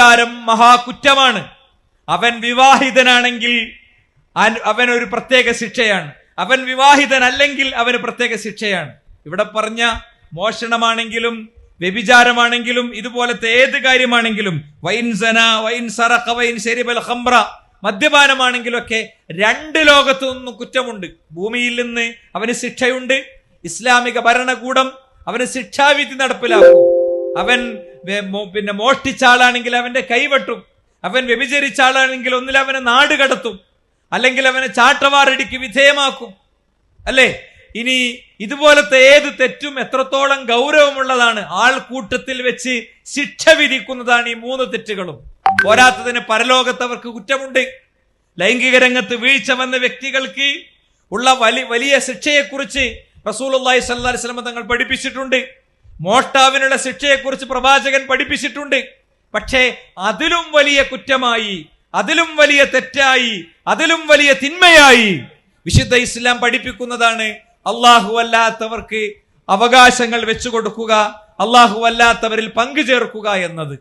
വ്യഭിചാരം മഹാകുറ്റമാണ്. അവൻ വിവാഹിതനാണെങ്കിൽ അവൻ ഒരു പ്രത്യേക ശിക്ഷയാണ്. അവൻ വിവാഹിതനല്ലെങ്കിൽ അവന് പ്രത്യേക ശിക്ഷയാണ്. ഇവിടെ പറഞ്ഞ മോഷണമാണെങ്കിലും വ്യഭിചാരമാണെങ്കിലും ഇതുപോലത്തെ ഏത് കാര്യമാണെങ്കിലും വൈൻ സന വൈൻ സറഖ വൈൻ ശരിബൽ ഖംറ മദ്യപാനമാണെങ്കിലൊക്കെ രണ്ട് ലോകത്തു നിന്നും കുറ്റമുണ്ട്. ഭൂമിയിൽ നിന്ന് അവന് ശിക്ഷയുണ്ട്. ഇസ്ലാമിക ഭരണകൂടം അവന് ശിക്ഷാവിധി നടപ്പിലാക്കും. അവൻ പിന്നെ മോഷ്ടിച്ച ആളാണെങ്കിൽ അവന്റെ കൈവെട്ടും അവൻ വ്യഭിചരിച്ച ആളാണെങ്കിൽ ഒന്നിൽ അവനെ നാട് കടത്തും. അല്ലെങ്കിൽ അവനെ ചാട്ടവാറടിക്ക് വിധേയമാക്കും. അല്ലേ? ഇനി ഇതുപോലത്തെ ഏത് തെറ്റും എത്രത്തോളം ഗൗരവമുള്ളതാണ് ആൾക്കൂട്ടത്തിൽ വെച്ച് ശിക്ഷ വിധിക്കുന്നതാണ് ഈ മൂന്ന് തെറ്റുകളും. പോരാത്തതിന് പരലോകത്ത് അവർക്ക് കുറ്റമുണ്ട്. ലൈംഗിക രംഗത്ത് വീഴ്ച വന്ന വ്യക്തികൾക്ക് ഉള്ള വലി വലിയ ശിക്ഷയെക്കുറിച്ച് റസൂൽ അള്ളാഹി സല്ലാ വസ്ലമ തങ്ങൾ പഠിപ്പിച്ചിട്ടുണ്ട്. മോഷ്ടാവിനുള്ള ശിക്ഷയെക്കുറിച്ച് പ്രവാചകൻ പഠിപ്പിച്ചിട്ടുണ്ട്. പക്ഷേ അതിലും വലിയ കുറ്റമായി അതിലും വലിയ തെറ്റായി അതിലും വലിയ തിന്മയായി വിശുദ്ധ ഇസ്ലാം പഠിപ്പിക്കുന്നതാണ് അള്ളാഹു അല്ലാത്തവർക്ക് അവകാശങ്ങൾ വെച്ചു കൊടുക്കുക അള്ളാഹു അല്ലാത്തവരിൽ പങ്കു ചേർക്കുക എന്നത്.